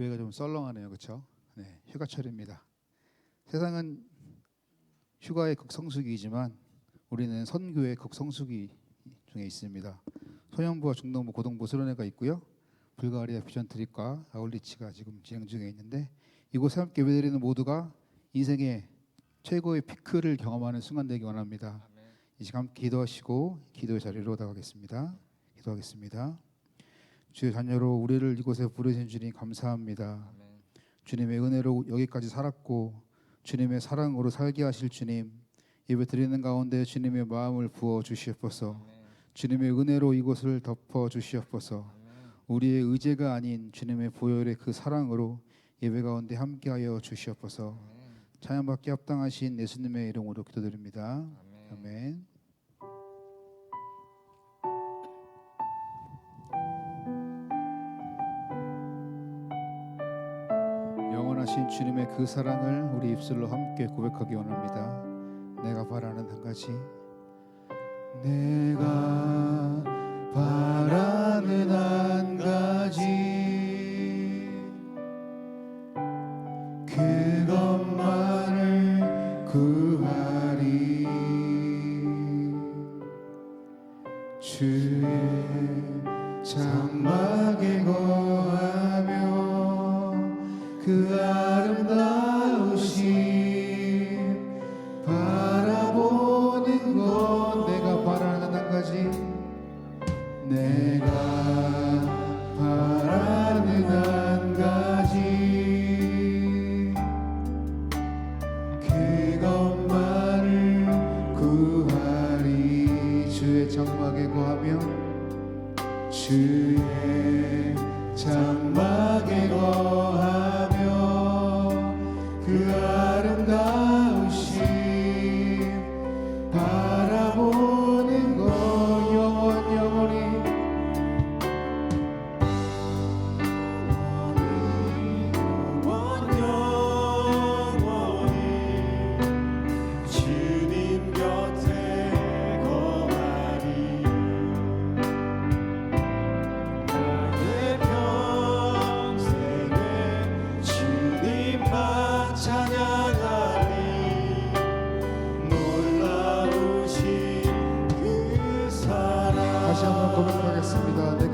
교회가 좀 썰렁하네요, 그렇죠? 네, 휴가철입니다. 세상은 휴가의 극성수기이지만 우리는 선교의 극성수기 중에 있습니다. 소년부와 중등부, 고등부 수련회가 있고요. 불가리아 비전 트립과 아울리치가 지금 진행 중에 있는데 이곳에 함께 예배드리는 모두가 인생의 최고의 피크를 경험하는 순간 되기 원합니다. 이 시간 기도하시고 기도의 자리로 나가겠습니다. 기도하겠습니다. 주의 자녀로 우리를 이곳에 부르신 주님 감사합니다. 주님의 은혜로 여기까지 살았고 주님의 사랑으로 살게 하실 주님 예배 드리는 가운데 주님의 마음을 부어 주시옵소서. 주님의 은혜로 이곳을 덮어 주시옵소서. 우리의 의제가 아닌 주님의 보혈의 그 사랑으로 예배 가운데 함께하여 주시옵소서. 찬양받기 합당하신 예수님의 이름으로 기도드립니다. 아멘. 영원하신 주님의 그 사랑을 우리 입술로 함께 고백하기 원합니다. 내가 바라는 한 가지 내가 바라는 한 가지 고백하겠습니다.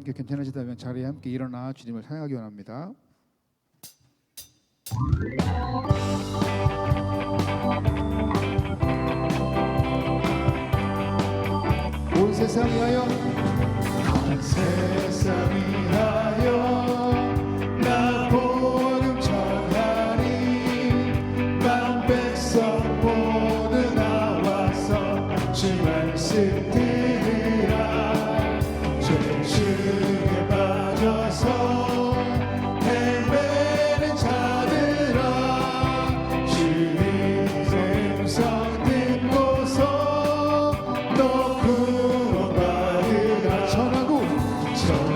함께 괜찮으시다면 자리에 함께 일어나 주님을 찬양하기 원합니다. 온 세상이여 온 세상이여 저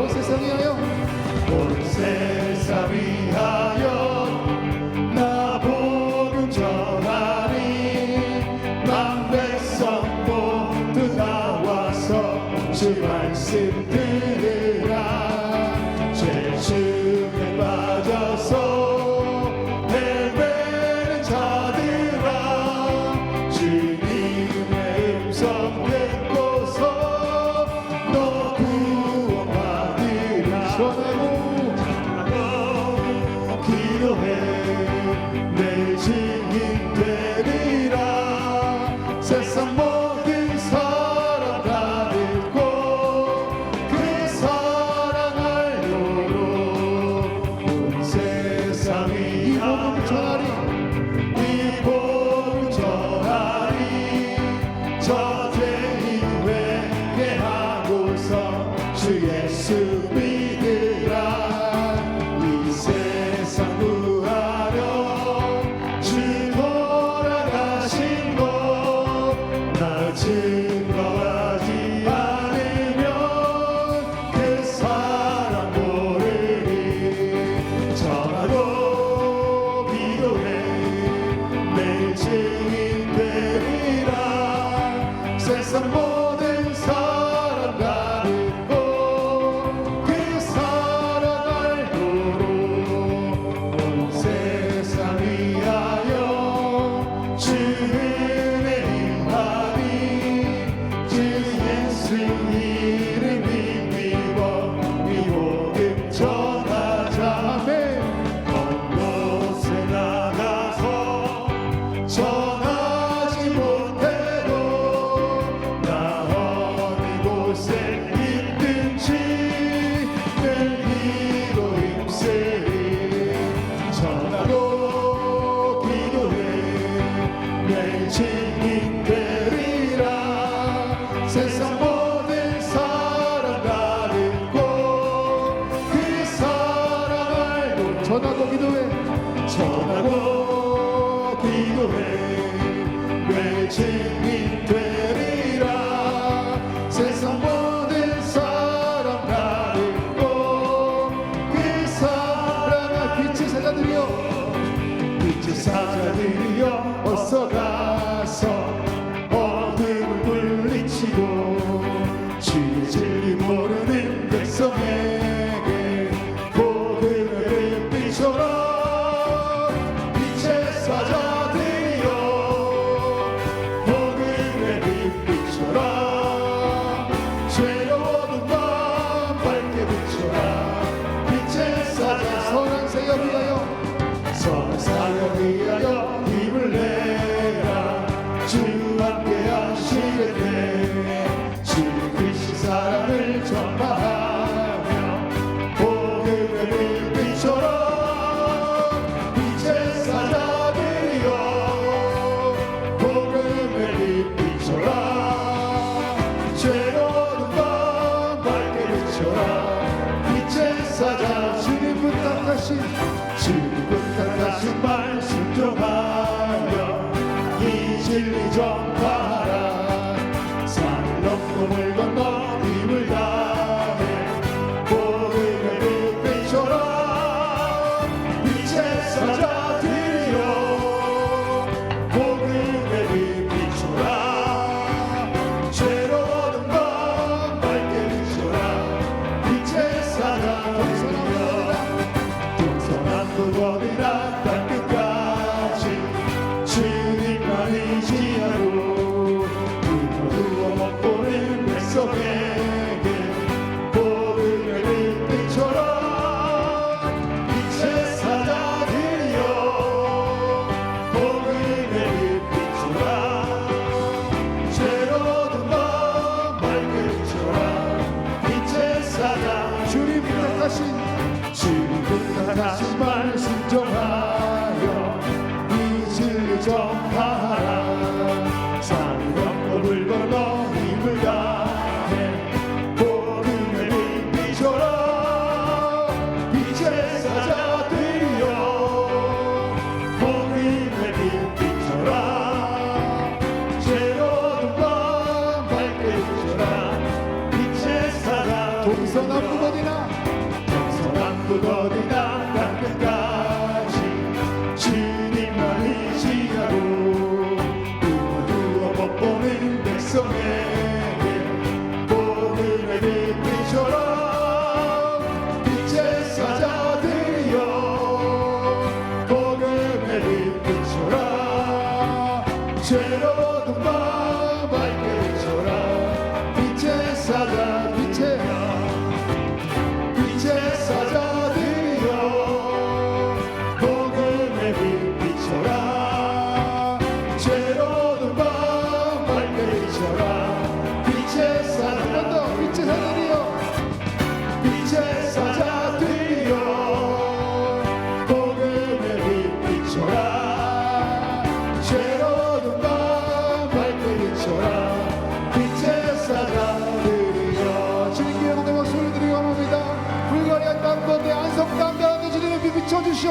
voz ese día yo. Por ser sabía. Maria. 찾으려 어서 가 Russian.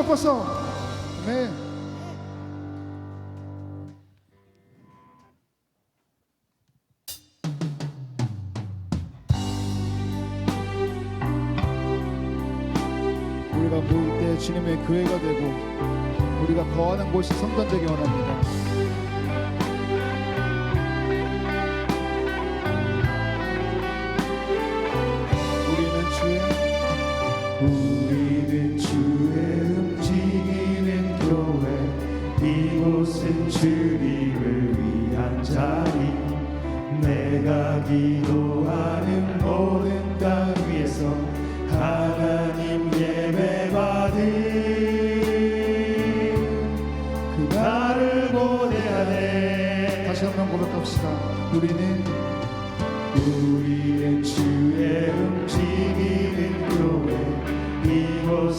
바꿔서 네. 우리가 모일 때 주님의 교회가 되고 우리가 거하는 곳이 성전 되기 원합니다.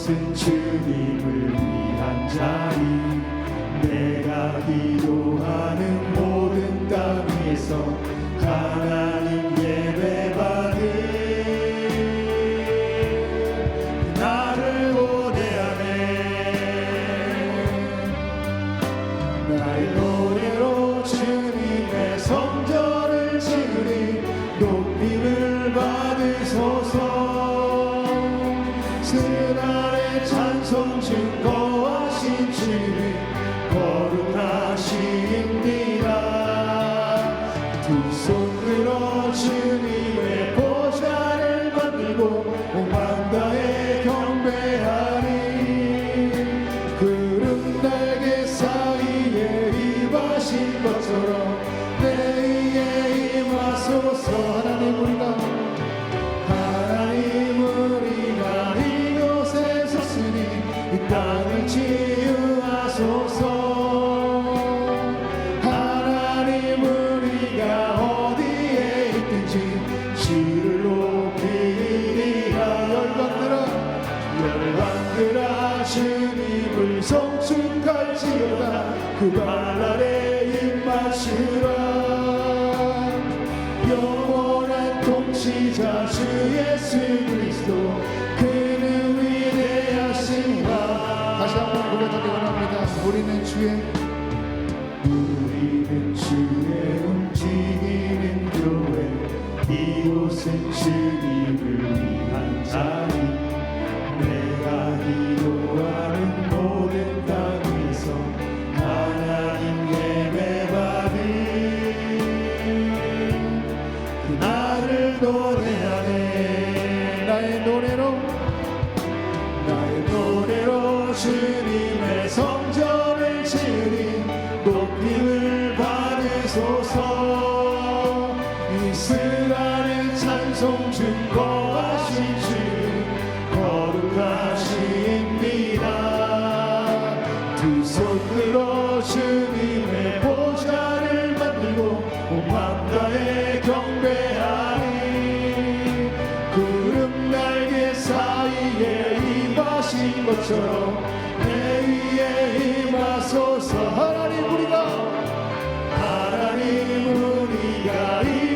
것은 주님을 위한 자리. 내가 기도하는 but to.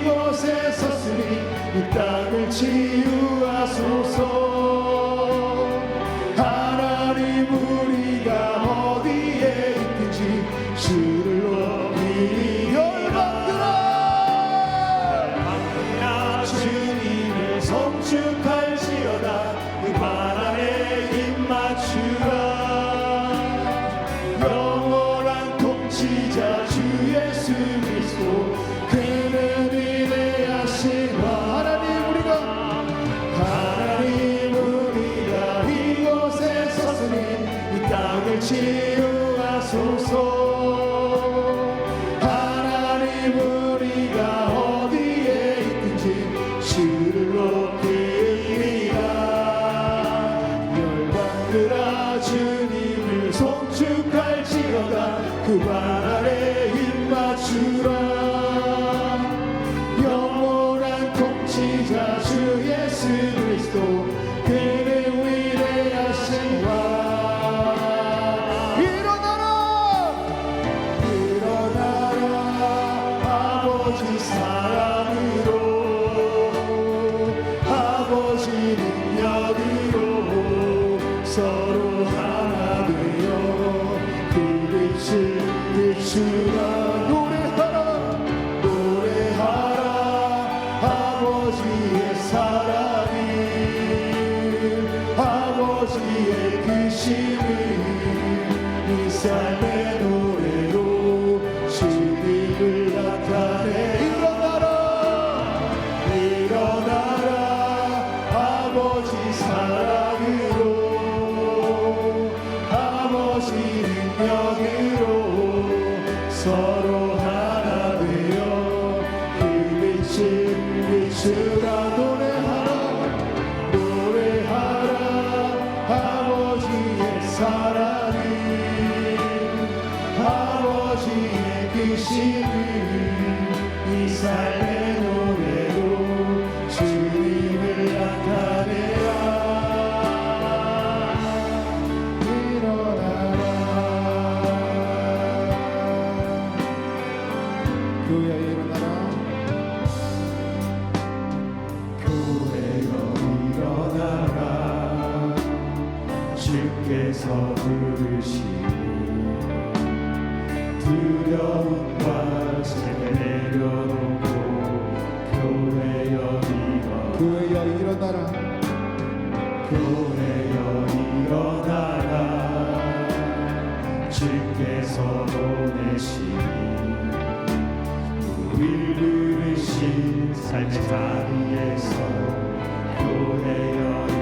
を背さすに痛み血は注ぐ could I? 주께서 부르시니 두려움과 제내려놓고 교회여 일어나 교회여 일어나라 교회여 일어나라 주께서 보내시니 우릴 부르신 삶의 자리에서 교회여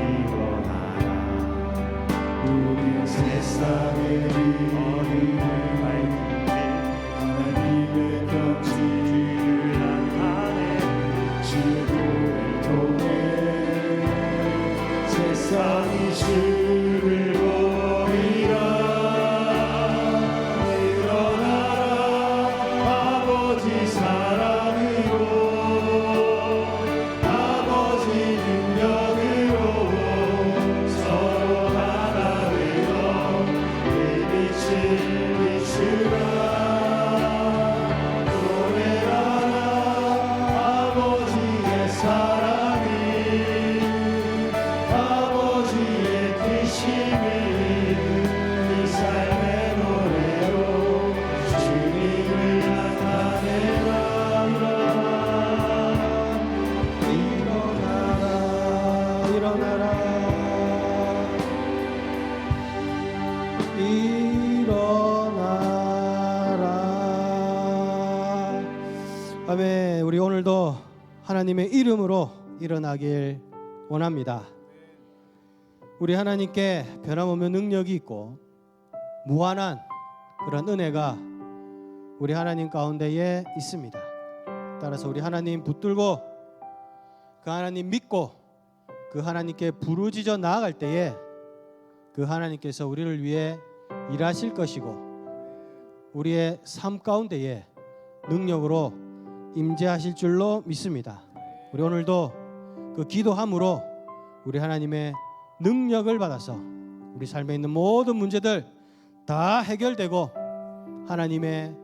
하나님의 이름으로 일어나길 원합니다. 우리 하나님께 변함없는 능력이 있고 무한한 그런 은혜가 우리 하나님 가운데에 있습니다. 따라서 우리 하나님 붙들고 그 하나님 믿고 그 하나님께 부르짖어 나아갈 때에 그 하나님께서 우리를 위해 일하실 것이고 우리의 삶 가운데에 능력으로 임재하실 줄로 믿습니다. 우리 오늘도 그 기도함으로 우리 하나님의 능력을 받아서 우리 삶에 있는 모든 문제들 다 해결되고 하나님의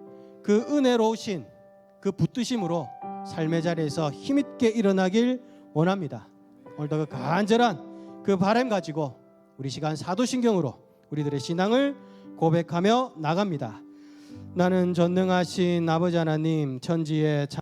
그 은혜로우신 그 붙드심으로 삶의 자리에서 힘있게 일어나길 원합니다. 오늘도 그 간절한 그 바람 가지고 우리 시간 사도신경으로 우리들의 신앙을 고백하며 나갑니다. 나는 전능하신 아버지 하나님 천지의